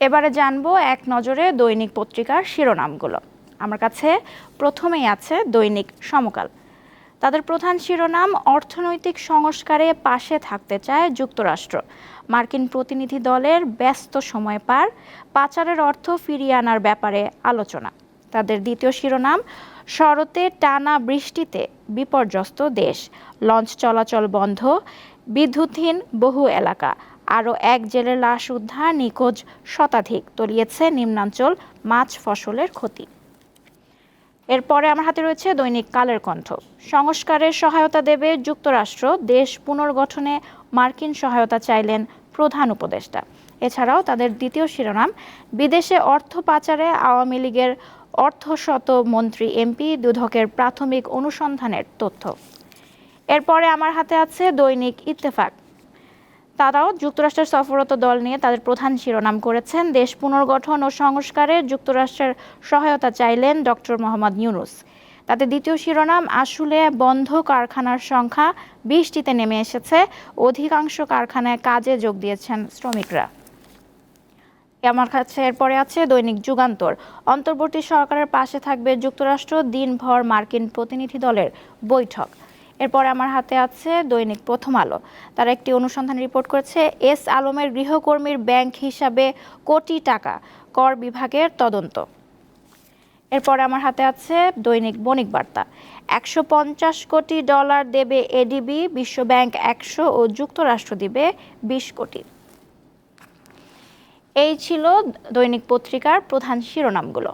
এবারে জানব এক নজরে দৈনিক পত্রিকার শিরোনামগুলো। আমার কাছে প্রথমেই আছে দৈনিক সমকাল। তাদের প্রধান শিরোনাম, অর্থনৈতিক সংস্কারে পাশে থাকতে চায় যুক্তরাষ্ট্র। মার্কিন প্রতিনিধি দলের ব্যস্ত সময় পার, পাচারের অর্থ ফিরিয়ে আনার ব্যাপারে আলোচনা। তাদের দ্বিতীয় শিরোনাম, শরতে টানা বৃষ্টিতে বিপর্যস্ত দেশ। লঞ্চ চলাচল বন্ধ, বিদ্যুৎহীন বহু এলাকা। আরও এক জেলের লাশ উদ্ধার নিখোঁজ শতাধিক, তলিয়েছে নিম্নাঞ্চল মাছ ফসলের ক্ষতি। এরপরে আমার হাতে রয়েছে দৈনিক কালের কণ্ঠ। সংস্কারের সহায়তা দেবে যুক্তরাষ্ট্র, দেশ পুনর্গঠনে মার্কিন সহায়তা চাইলেন প্রধান উপদেষ্টা। এছাড়াও তাদের দ্বিতীয় শিরোনাম, বিদেশে অর্থ পাচারে আওয়ামী লীগের অর্থশত মন্ত্রী এমপি দুদকের প্রাথমিক অনুসন্ধানের তথ্য। এরপরে আমার হাতে আছে দৈনিক ইত্তেফাক। তারাও যুক্তরাষ্ট্রের সফররত দল নিয়ে তাদের প্রধান শিরোনাম করেছেন। দেশ পুনর্গঠন ও সংস্কারে যুক্তরাষ্ট্রের সহায়তা চাইলেন ডক্টর মোহাম্মদ ইউনুস। তাতে দ্বিতীয় শিরোনাম, আসলে বন্ধ কারখানার সংখ্যা বিশটিতে নেমে এসেছে। অধিকাংশ কারখানায় কাজে যোগ দিয়েছেন শ্রমিকরা। আমার কাছে এরপরে আছে দৈনিক যুগান্তর। অন্তর্বর্তী সরকারের পাশে থাকবে যুক্তরাষ্ট্র। দিনভর মার্কিন প্রতিনিধি দলের বৈঠক। এরপরে আমার হাতে আছে দৈনিক প্রথম আলো। তারা একটি অনুসন্ধান রিপোর্ট করেছে, এস আলমের গৃহকর্মীর ব্যাংক হিসাবে কোটি টাকা কর বিভাগের তদন্ত। এরপরে আমার হাতে আছে দৈনিক বণিক বার্তা। একশো পঞ্চাশ কোটি ডলার দেবে এডিবি বিশ্বব্যাংক একশো ও যুক্তরাষ্ট্র দিবে বিশ কোটি। এই ছিল দৈনিক পত্রিকার প্রধান শিরোনামগুলো।